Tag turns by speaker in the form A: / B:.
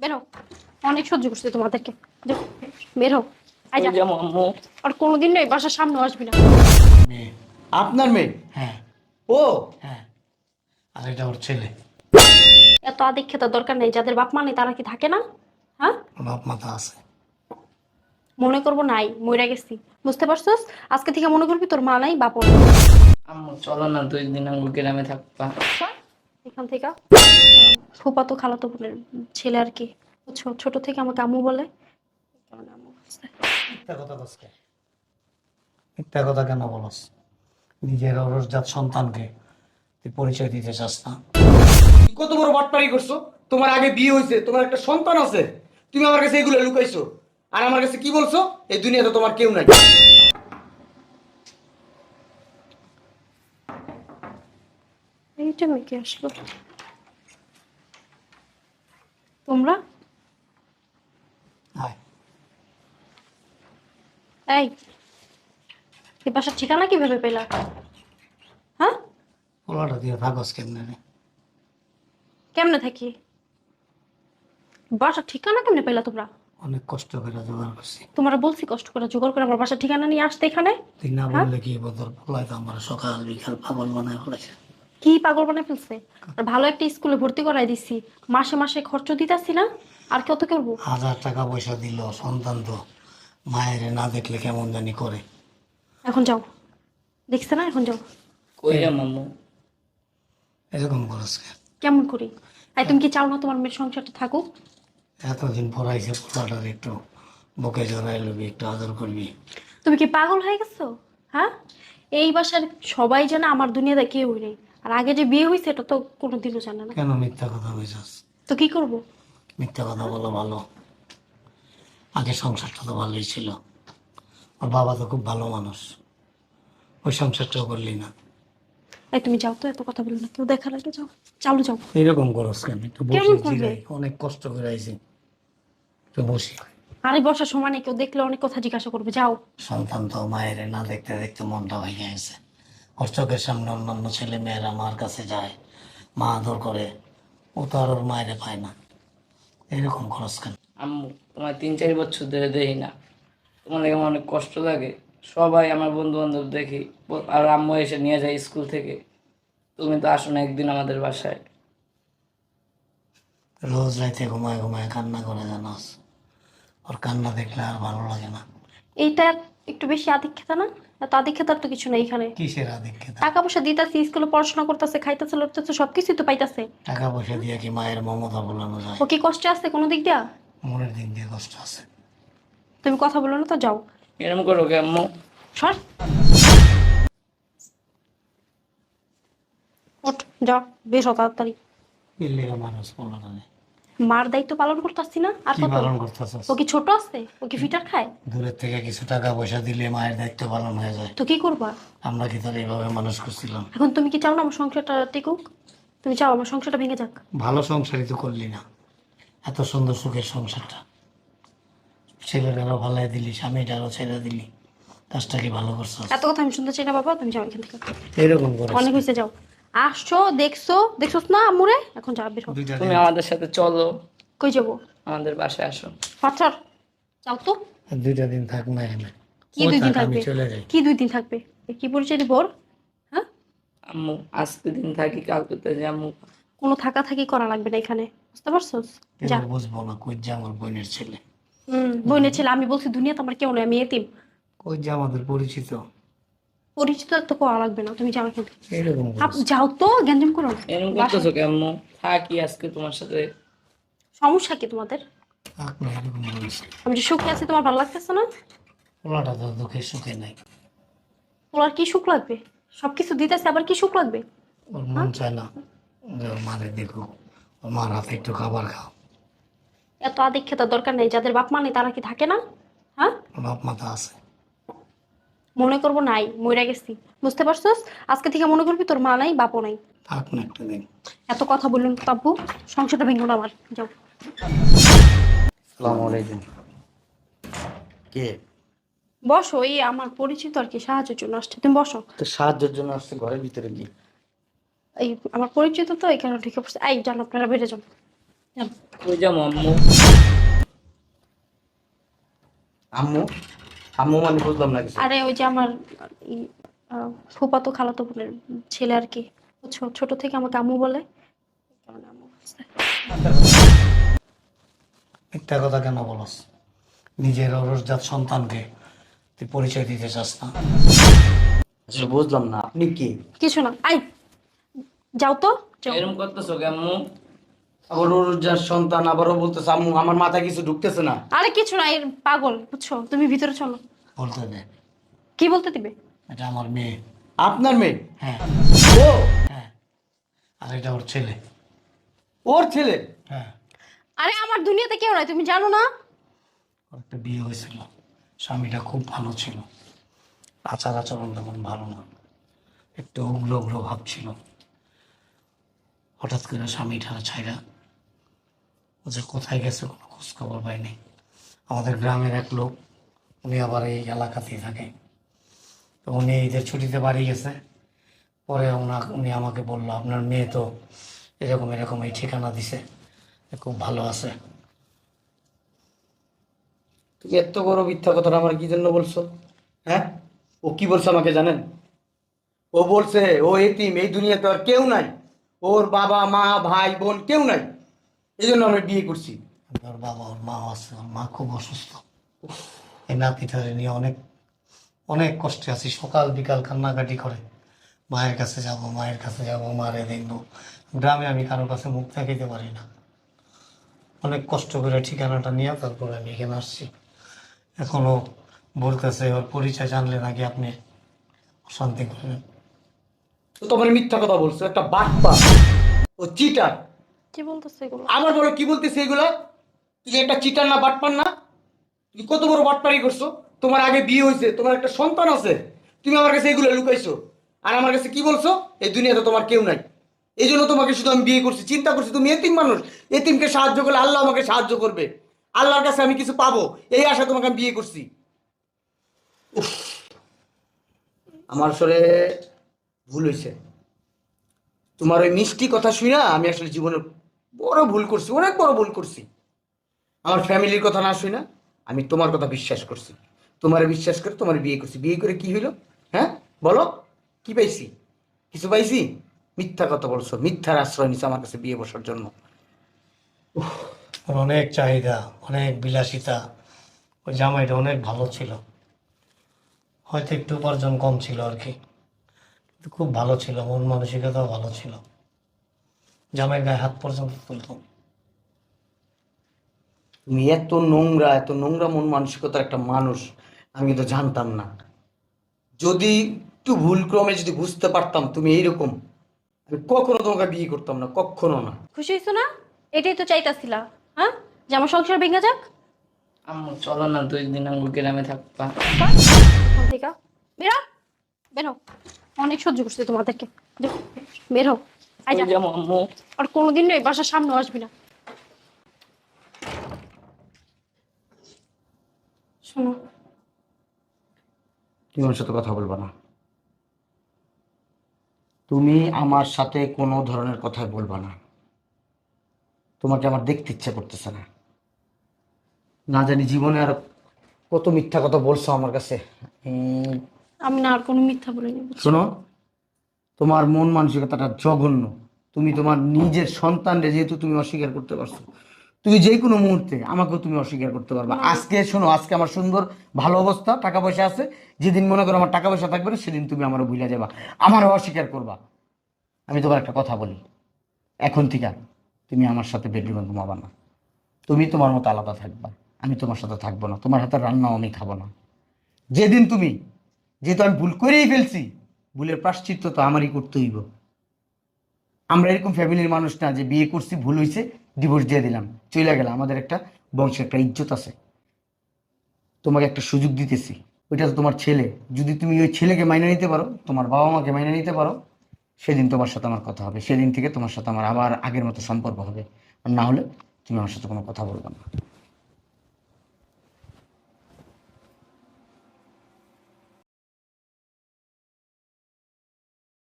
A: বেরো। অনেক সহ্য করছি তোমাদেরকে। বের। আর কোনোদিন নয় বাসার সামনে আসবি না।
B: আপনার মেয়ে?
C: হ্যাঁ।
B: ও?
C: হ্যাঁ। আর এটা ওর ছেলে।
A: এত আদিক্ষেতার দরকার নেই যাদের বাপ মা নেই তারা কি থাকে না? হ্যাঁ?
C: বাপ মাথা আছে।
A: মনে করব নাই মইরা গেছি। বুঝতে পারছস? আজকে থেকে মনে করবি তোর মা নাই বাপও নাই।
D: আম্মু চলো না দুই দিন আঙ্গুল গ্রামে থাকবা।
A: এখান থেকে ফুপা তো খালাতো বোনের ছেলে আর কি বুঝছ ছোট থেকে আমাকে আম্মু বলে।
C: মিথ্যা কথা বলছ মিথ্যা কথা কেন বলস? নিজের অরসজাত সন্তানকে তুই পরিচয় দিতে চাস না।
B: কত বড় বাটপারি করছ? তোমার আগে বিয়ে হয়েছে তোমার একটা সন্তান আছে। তুমি আমার কাছে এগুলো লুকাইছো। আর আমার কাছে কি বলছো? এই দুনিয়াতে তোমার কেউ নাই।
A: এইটা মেকে আসলো? তোমরা? এই এই বাসার ঠিকানা কীভাবে পেলা? হ্যাঁ?
C: পোলাটা দিয়ে থাকস কেমনে রে?
A: কেমনে থাকি? বাসার ঠিকানা কেমনে পেলা তোমরা?
C: অনেক কষ্ট করে জোগাড় করছি।
A: তোমরা বলছি কষ্ট করে জোগাড় করে আমার বাসার ঠিকানা নিয়ে আসতে এখানে?
C: তুই না বললে কি বদল? তো আমার সকাল বিকাল পাগল বানায় ফেলেছে
A: কি পাগল বানায় ফেলছে? আর ভালো একটা স্কুলে ভর্তি করাই দিছি। মাসে মাসে খরচ দিতেছি না আর কত করব?
C: হাজার টাকা পয়সা দিল সন্তান তো। মায়ের না দেখলে কেমন জানি করে।
A: এখন যাও। দেখছে না? এখন যাও।
D: আম্মু
C: এরকম করস কে?
A: কেমন করি? তাই তুমি কি চাও না তোমার মেয়ের সংসারটা থাকুক?
C: এতদিন পড়াইছে পোলাটার একটু বুকে জড়াই লবি একটু আদর করবি।
A: তুমি কি পাগল হয়ে গেছো? হ্যাঁ? এই বাসার সবাই জানে আমার দুনিয়াতে কেউ নেই। আর আগে যে বিয়ে হয়েছে এটা তো কোনোদিনও জানে না।
C: কেন মিথ্যা কথা বলছিস
A: তো কি করব?
C: মিথ্যা কথা বলো ভালো। আগে সংসারটা তো ভালোই ছিল। ওর বাবা তো খুব ভালো মানুষ। ওই সংসারটাও করলি না।
A: এই তুমি যাও তো এত কথা বলো না। কেউ দেখার আগে যাও। চালু যাও।
C: এরকম করস কেন? একটু বসে জিরাই অনেক কষ্ট করে আইছি। একটু বসি।
A: আরে বসার সময় নেই কেউ দেখলে অনেক কথা জিজ্ঞাসা করবে। যাও।
C: সন্তান তো মায়ের না দেখতে দেখতে মনটা ভেঙে গেছে। ওর চোখের সামনে অন্যান্য ছেলে মেয়েরা মার কাছে যায় মা আদর করে ও তো আর ওর মায়েরে পায় না। এরকম খরচ কেন?
D: আম্মু তোমার তিন চার বছর ধরে দেখি না। তোমার লাগে আমার অনেক কষ্ট লাগে। সবাই আমার বন্ধু বান্ধব দেখি আর আম্মু এসে নিয়ে যায় স্কুল থেকে। তুমি তো আসো না একদিন আমাদের বাসায়।
C: রোজ রাইতে ঘুমায় ঘুমায় কান্না করে জানাস। ওর কান্না দেখলে আর ভালো লাগে না।
A: এইটা একটু বেশি আদিক্ষেতা না? এত আদিক্ষেতার তো কিছু নেই এখানে।
C: কিসের আধিক্যতা?
A: টাকা পয়সা দিতেছে স্কুলে পড়াশোনা করতেছে খাইতেছে লড়তেছে সবকিছুই তো পাইতেছে।
C: টাকা পয়সা দিয়ে কি মায়ের মমতা বোলানো যায়?
A: ও কি কষ্টে আছে কোনো দিক দিয়া?
C: মনের দিক দিয়ে কষ্ট আছে।
A: তুমি কথা বলো না তো যাও।
D: এরকম করো কে আম্মু?
A: সর। ওঠ যাও বেশ তাড়াতাড়ি।
C: পিল্লে মানুষ বলানো নেই
A: মার দায়িত্ব পালন করতেছি না? আর
C: কি
A: কত?
C: পালন করতেছস
A: ও কি ছোট আছে? ও কি ফিটার খায়?
C: দূরের থেকে কিছু টাকা পয়সা দিলে মায়ের দায়িত্ব পালন হয়ে যায়।
A: তো কি করবা?
C: আমরা কি তাহলে এইভাবে মানুষ করছিলাম?
A: এখন তুমি কি চাও না আমার সংসারটা টিকুক? তুমি চাও আমার সংসারটা ভেঙে যাক?
C: ভালো সংসারই তো করলি না। এত সুন্দর সুখের সংসারটা। ছেলেটারও ভালো দিলি স্বামীটারও ছেড়ে দিলি। কাজটা কি ভালো করছ
A: এত কথা আমি শুনতে চাই না বাবা তুমি যাও এখান থেকে।
C: এরকম করে
A: অনেক হয়েছে যাও। আসছো দেখছ দেখছ না আমুরে এখন হও।
D: তুমি আমাদের সাথে চলো।
A: কই যাব?
D: আমাদের বাসায় আসো।
A: পাথর যাও তো।
C: দুইটা দিন থাক না এখানে
A: কি দুই দিন থাকবে? কি দুই দিন থাকবে? এ কি পরিচয় দিব হ্যাঁ?
D: আম্মু আজকে দিন থাকি কালকে তো যে আম্মু।
A: কোনো থাকা থাকি করা লাগবে না এখানে। বুঝতে পারছ যা।
C: বুঝব না কই যে আমার বোনের ছেলে।
A: হুম বোনের ছেলে আমি বলছি দুনিয়াতে আমার কেউ নেই আমি এতিম।
C: কই যে আমাদের পরিচিত?
A: পরিচিত তো করা লাগবে না তুমি যাও এখান থেকে।
C: এরকম
A: আপ যাও তো গ্যাঞ্জাম করো। না।
D: এরকম করতেছো কে থাকি আজকে তোমার সাথে।
A: সমস্যা কি তোমাদের?
C: এরকম
A: আমি যে সুখে আছি তোমার ভালো লাগতেছে না?
C: পোলাটা তো দুঃখে সুখে নাই।
A: তোমার কি সুখ লাগবে? সবকিছু দিতেছে আবার কি সুখ লাগবে?
C: ওর মন চায় না যে ওর মারে দেখো ওর মার হাতে একটু খাবার খাও।
A: এত আদিক্ষেতার দরকার নেই যাদের বাপ মা নেই তারা কি থাকে না? হ্যাঁ?
C: বাপ মাথা আছে।
A: মনে করব নাই মইরা গেছি। বুঝতে পারছস? আজকে থেকে মনে করবি তোর মা নাই বাপও নাই।
C: থাক না একটা দিন।
A: এত কথা বললেন তাব্বু সংসারটা ভেঙো না আমার যাও।
B: সালাম আলাইকুম। কে?
A: বসো এই আমার পরিচিত আর কি সাহায্যের জন্য আসছে। তুমি বসো।
B: তো সাহায্যের জন্য আসছে ঘরের ভিতরে কি
A: এই আমার পরিচিত তো এই কারণে ঢুকে পড়ছে। এই জান আপনারা বেড়ে যান। যান।
D: কই যাব আম্মু?
B: আম্মু? আম্মু মানে বুঝলাম না কিছু।
A: আরে ওই যে আমার ফুফাতো খালাতো বোনের ছেলে আর কি। বুঝছ? ছোট থেকে আমাকে আম্মু বলে।
C: মিথ্যা কথা কেন বলস? নিজের অরসজাত সন্তানকে তুই পরিচয় দিতে চাস না।
B: আসলে বুঝলাম না আপনি কি?
A: কিছু না আই! যাও তো
D: এরকম করতেছো কি আম্মু?
B: আবার ওর যার সন্তান আবারও বলতেছে আম্মু আমার মাথায় কিছু ঢুকতেছে না।
A: আরে কিছু না এর পাগল বুঝছ? তুমি ভিতরে চলো।
C: বলতে দে।
A: কি বলতে দিবে?
C: এটা আমার মেয়ে।
B: আপনার মেয়ে?
C: হ্যাঁ।
B: ও?
C: হ্যাঁ। আর এটা ওর ছেলে।
B: ওর ছেলে?
C: হ্যাঁ।
A: আরে আমার দুনিয়াতে কেউ নাই তুমি জানো না?
C: ওর একটা বিয়ে হয়েছিল। স্বামীটা খুব ভালো ছিল। আচার আচরণ তেমন ভালো না। একটু উগ্র উগ্র ভাব ছিল। হঠাৎ করে স্বামীটা ছাইরা ও যে কোথায় গেছে কোনো খোঁজ খবর পাইনি। আমাদের গ্রামের এক লোক উনি আবার এই এলাকাতেই থাকে। তো উনি ঈদের ছুটিতে বাড়ি গেছে। পরে ওনা উনি আমাকে বলল, আপনার মেয়ে তো এরকম এরকম এই ঠিকানা দিছে। খুব ভালো আছে।
B: তুমি এত বড় মিথ্যা কথাটা আমার কি জন্য বলছো? হ্যাঁ? ও কি বলছে আমাকে জানেন? ও বলছে, ও এতিম, এই দুনিয়াতে আর কেউ নাই। ওর বাবা, মা, ভাই, বোন কেউ নাই। এই জন্য আমরা বিয়ে করছি।
C: ওর বাবা, ওর মা আছে, ওর মা খুব অসুস্থ। এই নাতিটারে নিয়ে অনেক অনেক কষ্টে আছি। সকাল বিকাল কান্নাকাটি করে মায়ের কাছে যাব মায়ের কাছে যাব মারে দেখব। গ্রামে আমি কারোর কাছে মুখ দেখাইতে পারি না। অনেক কষ্ট করে ঠিকানাটা নিয়ে তারপরে আমি এখানে আসছি। এখনও বলতেছে ওর পরিচয় জানলে নাকি আপনি অশান্তি করবেন।
B: তো তোমার মিথ্যা কথা বলছো একটা বাটপা। ও চিটার।
A: কি বলতেছে এগুলো?
B: আবার বলো কি বলতেছে এগুলো? তুই যে একটা চিটার না বাটপার না? তুমি কত বড় বাটপারি করছ? তোমার আগে বিয়ে হয়েছে, তোমার একটা সন্তান আছে। তুমি আমার কাছে এগুলো লুকাইছো। আর আমার কাছে কি বলছো? এই দুনিয়াতে তোমার কেউ নাই। এই জন্য তোমাকে শুধু আমি বিয়ে করছি। চিন্তা করছি, তুমি এতিম মানুষ। এতিমকে সাহায্য করলে আল্লাহ আমাকে সাহায্য করবে। আল্লাহর কাছে আমি কিছু পাবো। এই আশা তোমাকে আমি বিয়ে করছি। আমার আসলে ভুল হয়েছে। তোমার ওই মিষ্টি কথা শুনে আমি আসলে জীবনে বড় ভুল করছি, অনেক বড় ভুল করছি। আমার ফ্যামিলির কথা না শুই না আমি তোমার কথা বিশ্বাস করছি। তোমার বিশ্বাস করে তোমার বিয়ে করছি। বিয়ে করে কি হইল? হ্যাঁ? বলো। কি পাইছি? কিছু পাইছি? মিথ্যা কথা বলছো। মিথ্যার আশ্রয় নিছে আমার কাছে বিয়ে বসার জন্য।
C: অনেক চাহিদা, অনেক বিলাসিতা। ওই জামাইটা অনেক ভালো ছিল। হয়তো একটু উপার্জন কম ছিল আর কি। খুব ভালো ছিল। মন মানসিকতাও ভালো ছিল। জামাইয়ের গায়ে হাত পর্যন্ত তুলতো
B: তুমি এত নোংরা এত নোংরা মন মানসিকতার একটা মানুষ আমি তো জানতাম না। যদি একটু ভুল ক্রমে যদি বুঝতে পারতাম তুমি এইরকম আমি কখনো তোমাকে বিয়ে করতাম না কখনো না।
A: খুশি হয়েছো না? এটাই তো চাইতাছিলা হ্যাঁ? যে আমার সংসার ভেঙে যাক?
D: আম্মু চলো না দুই দিন আঙ্গুল গ্রামে থাকবা।
A: বেরো। বেরো। অনেক সহ্য করছি তোমাদেরকে। বেরো। আই যা।
D: আম্মু।
A: আর কোনোদিন এই বাসার সামনে আসবি না শোনো
B: তুমি আমার সাথে কথা বলবা না। তুমি আমার সাথে কোনো ধরনের কথা বলবা না। তোমাকে আমার দেখতে ইচ্ছা করতেছে না। না জানি জীবনে আর কত মিথ্যা কথা বলছো আমার কাছে।
A: আমি না আর কোনো মিথ্যা বলিনি?
B: শোনো তোমার মন মানসিকতাটা জঘন্য। তুমি তোমার নিজের সন্তানরে যেহেতু তুমি অস্বীকার করতে পারছ তুমি যে কোনো মুহূর্তে আমাকেও তুমি অস্বীকার করতে পারবা। আজকে শোনো আজকে আমার সুন্দর ভালো অবস্থা টাকা পয়সা আছে। যেদিন মনে করো আমার টাকা পয়সা থাকবে না সেদিন তুমি আমারও ভুলে যাবা। আমারও অস্বীকার করবা। আমি তোমার একটা কথা বলি। এখন থেকে তুমি আমার সাথে বেডরুমে ঘুমাবা না। তুমি তোমার মতো আলাদা থাকবা। আমি তোমার সাথে থাকব না। তোমার হাতে রান্নাও আমি খাব না। যেদিন তুমি যেহেতু আমি ভুল করেই ফেলছি ভুলের প্রাশ্চিত্য তো আমারই করতে হইব। আমরা এরকম ফ্যামিলির মানুষ না যে বিয়ে করছি, ভুল হয়েছে ডিভোর্স দিয়ে দিলাম। চলে গেলাম। আমাদের একটা বংশের একটা ইজ্জত আছে। তোমাকে একটা সুযোগ দিতেছি। ওইটা তো তোমার ছেলে। যদি তুমি ওই ছেলেকে মাইনে নিতে পারো, তোমার বাবা মাকে মাইনে নিতে পারো, সেদিন তোমার সাথে আমার কথা হবে। সেদিন থেকে তোমার সাথে আমার আবার আগের মতো সম্পর্ক হবে। আর না হলে তুমি আমার সাথে কোনো কথা বলবে না।